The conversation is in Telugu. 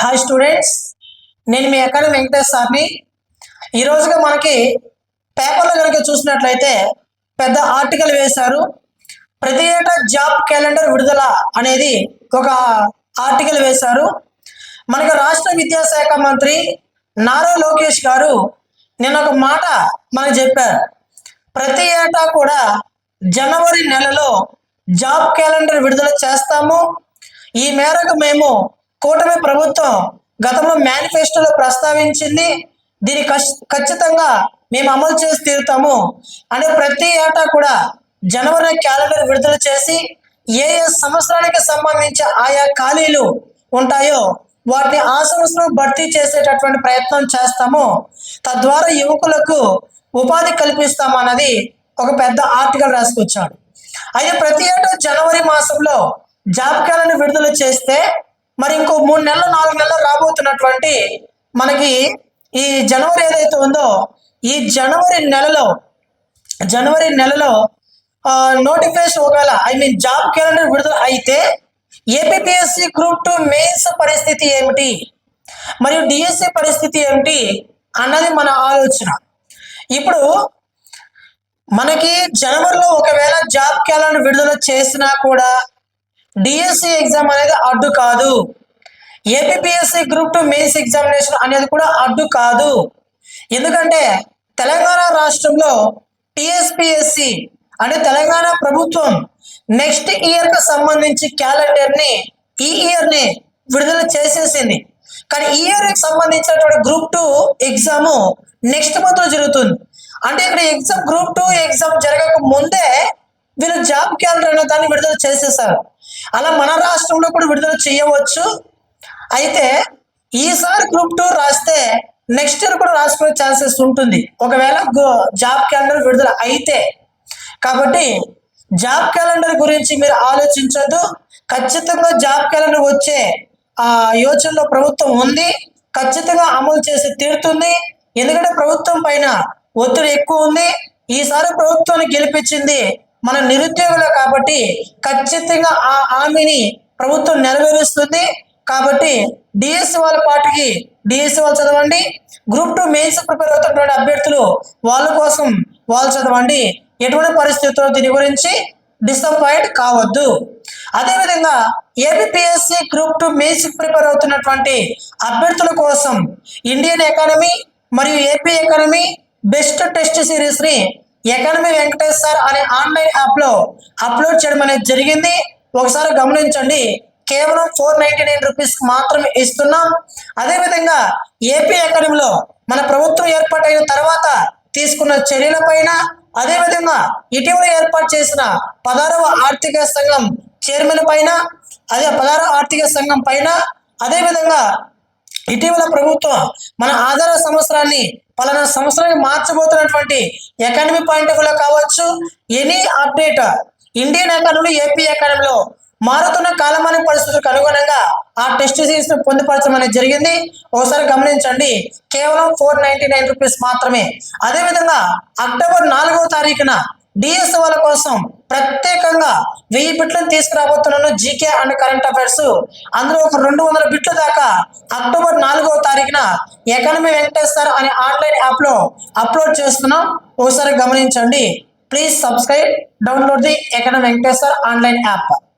హాయ్ స్టూడెంట్స్ నేను మీ అకాడమీ వెంకటేష్ సార్ని. ఈరోజుగా మనకి పేపర్లో కనుక చూసినట్లయితే పెద్ద ఆర్టికల్ వేశారు. ప్రతి ఏటా జాబ్ క్యాలెండర్ విడుదల అనేది ఒక ఆర్టికల్ వేశారు. మనకు రాష్ట్ర విద్యాశాఖ మంత్రి నారా లోకేష్ గారు నిన్న ఒక మాట మనకు చెప్పారు. ప్రతి ఏటా కూడా జనవరి నెలలో జాబ్ క్యాలెండర్ విడుదల చేస్తాము. ఈ మేరకు మేము కూటమి ప్రభుత్వం గతంలో మేనిఫెస్టోలో ప్రస్తావించింది దీన్ని ఖచ్చితంగా మేము అమలు చేసి తీరుతాము అనే ప్రతి ఏటా కూడా జనవరి క్యాలెండర్ విడుదల చేసి ఏ ఏ సంవత్సరానికి సంబంధించి ఆయా ఖాళీలు ఉంటాయో వాటిని ఆ సంవత్సరం భర్తీ చేసేటటువంటి ప్రయత్నం చేస్తాము. తద్వారా యువకులకు ఉపాధి కల్పిస్తామన్నది ఒక పెద్ద ఆర్టికల్ రాసుకొచ్చాడు. అయితే ప్రతి ఏటా జనవరి మాసంలో జాబ్ క్యాలెండర్ విడుదల చేస్తే మరి ఇంకో మూడు నెలలు నాలుగు నెలలు రాబోతున్నటువంటి మనకి ఈ జనవరి ఏదైతే ఉందో ఈ జనవరి నెలలో జనవరి నెలలో నోటిఫికేషన్ ఒకవేళ ఐ మీన్ జాబ్ క్యాలెండర్ విడుదల అయితే ఏపీఎస్సి గ్రూప్ టూ మెయిన్స్ పరిస్థితి ఏమిటి? మరియు డిఎస్సి పరిస్థితి ఏమిటి? అన్నది మన ఆలోచన. ఇప్పుడు మనకి జనవరిలో ఒకవేళ జాబ్ క్యాలెండర్ విడుదల చేసినా కూడా డిఎస్సి ఎగ్జామ్ అనేది అడ్డు కాదు. APSC group two mains examination అనేది కూడా అడ్డు కాదు. ఎందుకంటే తెలంగాణ రాష్ట్రంలో టిఎస్పిఎస్సి అంటే తెలంగాణ ప్రభుత్వం నెక్స్ట్ ఇయర్కు సంబంధించి క్యాలెండర్ని ఈ ఇయర్ని విడుదల చేసేసింది. కానీ ఈ ఇయర్కి సంబంధించినటువంటి గ్రూప్ టూ ఎగ్జామ్ నెక్స్ట్ మంత్లో జరుగుతుంది. అంటే ఇక్కడ ఎగ్జామ్ గ్రూప్ టూ ఎగ్జామ్ జరగక ముందే వీళ్ళు జాబ్ క్యాలెండర్ అనే దాన్ని విడుదల చేసేసారు. అలా మన రాష్ట్రంలో కూడా విడుదల చేయవచ్చు. అయితే ఈసారి గ్రూప్ టూ రాస్తే నెక్స్ట్ ఇయర్ కూడా రాసుకునే ఛాన్సెస్ ఉంటుంది. ఒకవేళ జాబ్ క్యాలెండర్ విడుదల అయితే. కాబట్టి జాబ్ క్యాలెండర్ గురించి మీరు ఆలోచించొద్దు. ఖచ్చితంగా జాబ్ క్యాలెండర్ వచ్చే ఆ యోచనలో ప్రభుత్వం ఉంది. ఖచ్చితంగా అమలు చేసి తీరుతుంది. ఎందుకంటే ప్రభుత్వం పైన ఒత్తిడి ఎక్కువ ఉంది. ఈసారి ప్రభుత్వాన్ని గెలిపించింది మన నిరుద్యోగులు కాబట్టి ఖచ్చితంగా ఆ హామీని ప్రభుత్వం నెరవేరుస్తుంది. కాబట్టి డిఎస్సి వాళ్ళ పార్టీకి డిఎస్సి వాళ్ళు చదవండి. గ్రూప్ టూ మెయిన్స్ ప్రిపేర్ అవుతున్నటువంటి అభ్యర్థులు వాళ్ళ కోసం వాళ్ళు చదవండి. ఎటువంటి పరిస్థితుల్లో దీని గురించి డిసప్పాయింట్ కావద్దు. అదేవిధంగా APPSC group two mains prepare అవుతున్నటువంటి అభ్యర్థుల కోసం ఇండియన్ ఎకానమీ మరియు ఏపీ ఎకానమీ బెస్ట్ టెస్ట్ సిరీస్ని ఎకానమీ వెంకటేష్ సార్ అనే ఆన్లైన్ యాప్లో అప్లోడ్ చేయడం అనేది జరిగింది. ఒకసారి గమనించండి. కేవలం ఫోర్ నైన్టీ నైన్ రూపీస్ మాత్రమే ఇస్తున్నాం. అదేవిధంగా ఏపీ అకాడమీలో మన ప్రభుత్వం ఏర్పాటైన తర్వాత తీసుకున్న చర్యలపైన అదేవిధంగా ఇటీవల ఏర్పాటు చేసిన పదారవ ఆర్థిక సంఘం చైర్మన్ పైన అదే పదారవ ఆర్థిక సంఘం పైన అదేవిధంగా ఇటీవల ప్రభుత్వం మన ఆధార సంవత్సరాన్ని పలానా సంవత్సరానికి మార్చబోతున్నటువంటి ఎకానమీ పాయింట్ ఆఫ్ కావచ్చు any update Indian economy AP ఎకానమీలో మారుతున్న కాలమాన పరిస్థితులకు అనుగుణంగా ఆ టెస్ట్ సిరీస్ పొందుపరచడం అనేది జరిగింది. ఒకసారి గమనించండి కేవలం ఫోర్ నైన్టీ నైన్ రూపీస్ మాత్రమే. అదేవిధంగా అక్టోబర్ నాలుగవ తారీఖున డిఎస్ వాళ్ళ కోసం ప్రత్యేకంగా వెయ్యి బిట్లను తీసుకురాబోతున్నాను జీకే అండ్ కరెంట్ అఫైర్స్. అందులో ఒక రెండు వందల బిట్ల దాకా అక్టోబర్ నాలుగవ తారీఖున ఎకానమీ వెంకటేశ్వర్ అనే ఆన్లైన్ యాప్లో అప్లోడ్ చేస్తున్నాం. ఒకసారి గమనించండి. Please subscribe download the economy Venkateshwar online app.